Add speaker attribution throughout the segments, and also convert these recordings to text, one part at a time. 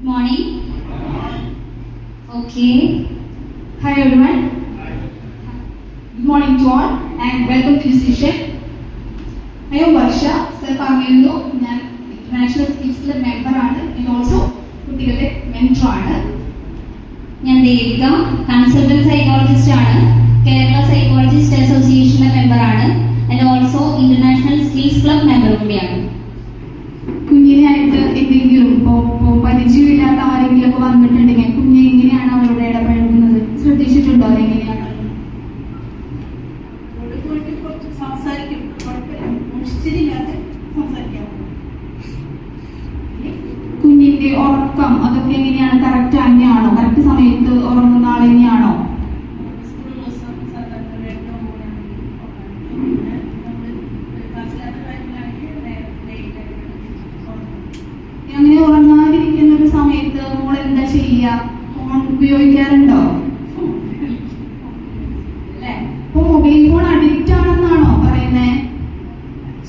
Speaker 1: morning. Okay. Hi everyone. Good morning to all and welcome to this session. I am Varsha. Sir പറഞ്ഞിരുന്നു ഞാൻ international skills club മെമ്പറാണ് and also കുട്ടികളുടെ mentor ആണ് ഞാൻ Devika consultant psychologist ആണ് Kerala psychologist അസോസിയേഷന്റെ മെമ്പറാണ് and also international skills club member കൂടിയാണ്
Speaker 2: കുഞ്ഞിനായിട്ട് എന്തെങ്കിലും ഇപ്പോ ഇപ്പോ പരിചയമില്ലാത്ത ആരെങ്കിലും ഒക്കെ വന്നിട്ടുണ്ടെങ്കിൽ കുഞ്ഞ് എങ്ങനെയാണ് അവരോട് ഇടപഴകുന്നത്? ശ്രദ്ധിച്ചിട്ടുണ്ടോ? എങ്ങനെയാണ്?
Speaker 3: സംസാരിക്കും.
Speaker 2: കുഞ്ഞിന്റെ ഉറക്കം അതൊക്കെ എങ്ങനെയാണ്? കറക്റ്റ് തന്നെയാണോ? കറക്റ്റ് സമയത്ത് ഉറങ്ങുന്ന ആൾ തന്നെയാണോ? അങ്ങനെ സമയത്ത് മോൾ എന്താ ചെയ്യുക ഫോൺ ഉപയോഗിക്കാറുണ്ടോ? അല്ലേ? ഇപ്പൊ മൊബൈൽ ഫോൺ അഡിക്റ്റ് ആണെന്നാണോ പറയുന്നത്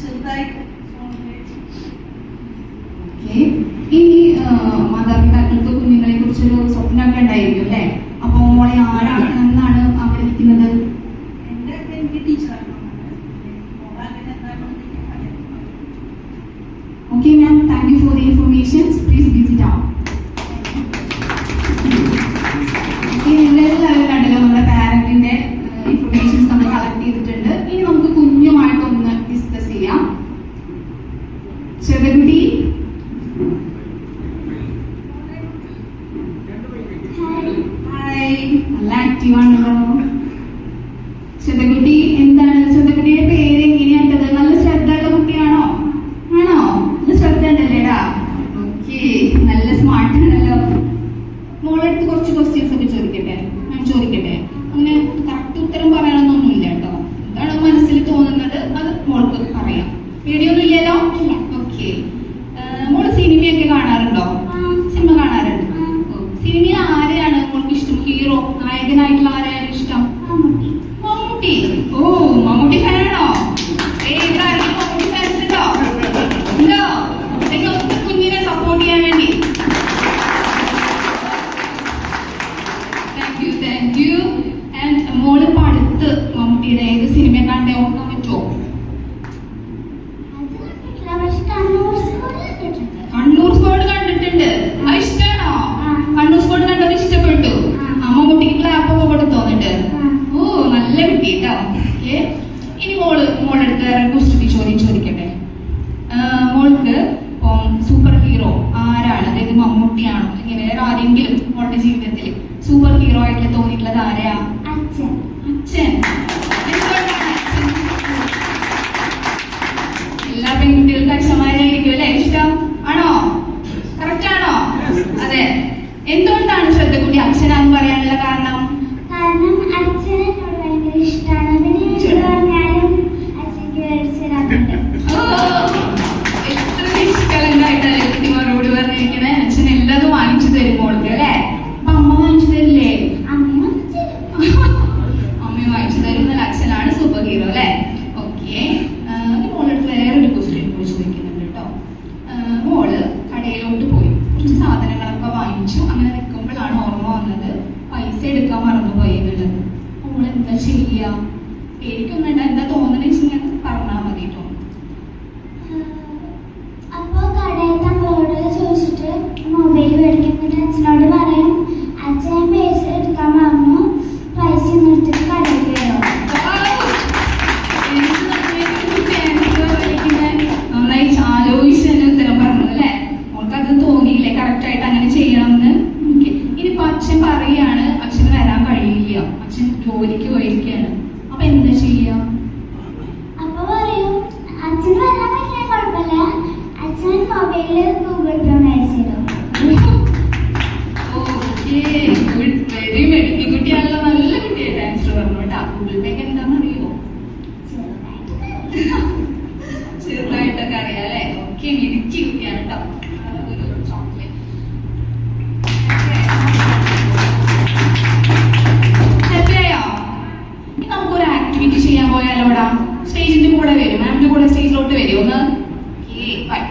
Speaker 3: ചെറുതായിട്ട്.
Speaker 2: ഇനി മാതാപിതാക്കൾക്ക് കുഞ്ഞുങ്ങളെ കുറിച്ചൊരു സ്വപ്നമൊക്കെ ഉണ്ടായിരിക്കും അല്ലേ? അപ്പൊ മോളെ ആരാണെന്നാണ് ആഗ്രഹിക്കുന്നത്?
Speaker 3: എന്റെ ഒക്കെ എനിക്ക് ടീച്ചറാണ് മോളാങ്ങനെ എന്താണെന്ന് എനിക്ക് അറിയാം
Speaker 2: ഓക്കെ മാം നല്ല ആക്റ്റീവ് ആണല്ലോ. ശ്രദ്ധക്കുട്ടി എന്താണ്? ശ്രദ്ധക്കുട്ടിയുടെ പേര് എങ്ങനെയാണ്ടത് നല്ല ശ്രദ്ധയുള്ള കുട്ടിയാണോ? ആണോ? നല്ല ശ്രദ്ധ ഉണ്ടല്ലേടാ നല്ല സ്മാർട്ട് ആണല്ലോ. മോളടുത്ത് കുറച്ച് ക്വസ്റ്റ്യൻസ് ഒക്കെ ചോദിക്കട്ടെ? ഞാൻ ചോദിക്കട്ടെ. അങ്ങനെ കറക്റ്റ് ഉത്തരം പറയണമെന്നൊന്നുമില്ല കേട്ടോ. എന്താണ് മനസ്സിൽ തോന്നുന്നത് അത് മോൾക്ക് പറയാം. പേടിയൊന്നുമില്ലല്ലോ ഓക്കെ കാണാറുണ്ടോ സിനിമ കാണാറുണ്ട്. സിനിമയിൽ ആരെയാണ് മോൾക്ക് ഇഷ്ടം? ഹീറോ നായകനായിട്ടുള്ള ആരെയാണ് മമ്മൂട്ടിയാണോ ഇങ്ങനെ വേറെ ആരെങ്കിലും മോളുടെ ജീവിതത്തിൽ സൂപ്പർ ഹീറോ ആയിട്ട് തോന്നിയിട്ടുള്ളത് ആരെയാ? അച്ഛൻ. അച്ഛൻ? എല്ലാ പെൺകുട്ടികൾക്കും അച്ഛന്മാരായിരിക്കും അല്ലെ? ഇഷ്ടം? ആണോ? കറക്റ്റ് ആണോ? അതെ. എന്തുകൊണ്ടാണ് ശ്രദ്ധ കുട്ടി അച്ഛനാന്ന് പറയാനുള്ള കാരണം? വാങ്ങിച്ചു തരുന്ന അച്ഛനാണ് സൂപ്പർ ഹീറോ അല്ലേ ഓക്കെ മോളടുത്ത് വേറൊരു ക്വസ്റ്റ്യൻ കൂടി ചോദിക്കുന്നുണ്ട് കേട്ടോ. മോൾ കടയിലോട്ട് പോയി. കുറച്ച് സാധനങ്ങളൊക്കെ വാങ്ങിച്ചു. അങ്ങനെ നിൽക്കുമ്പോഴാണ് ഓർമ്മ വന്നത് പൈസ എടുക്കാൻ മറന്നു പോയി എന്നുള്ളത്. മോൾ എന്താ ചെയ്യുക എനിക്കൊന്നും എന്താ തോന്നണെന്ന് വെച്ചാൽ വെരി. മെഡിക്കൽ കുട്ടിയാണല്ലോ നല്ല കുട്ടിയായിട്ട് ആൻസർ പറഞ്ഞു കേട്ടോ ഗൂഗിൾ പേക്ക് എന്താണെന്ന് അറിയോ ചെറുതായിട്ടൊക്കെ അറിയാം അല്ലേ? ഓക്കെ മിടുക്കി കുട്ടിയാണ് കേട്ടോ നമുക്കൊരു ആക്ടിവിറ്റി ചെയ്യാൻ പോയാലോ ഇവിടെ? സ്റ്റേജിന്റെ കൂടെ വരും. മാമിന്റെ കൂടെ സ്റ്റേജിലോട്ട് വരും. ഒന്ന് ഓക്കെ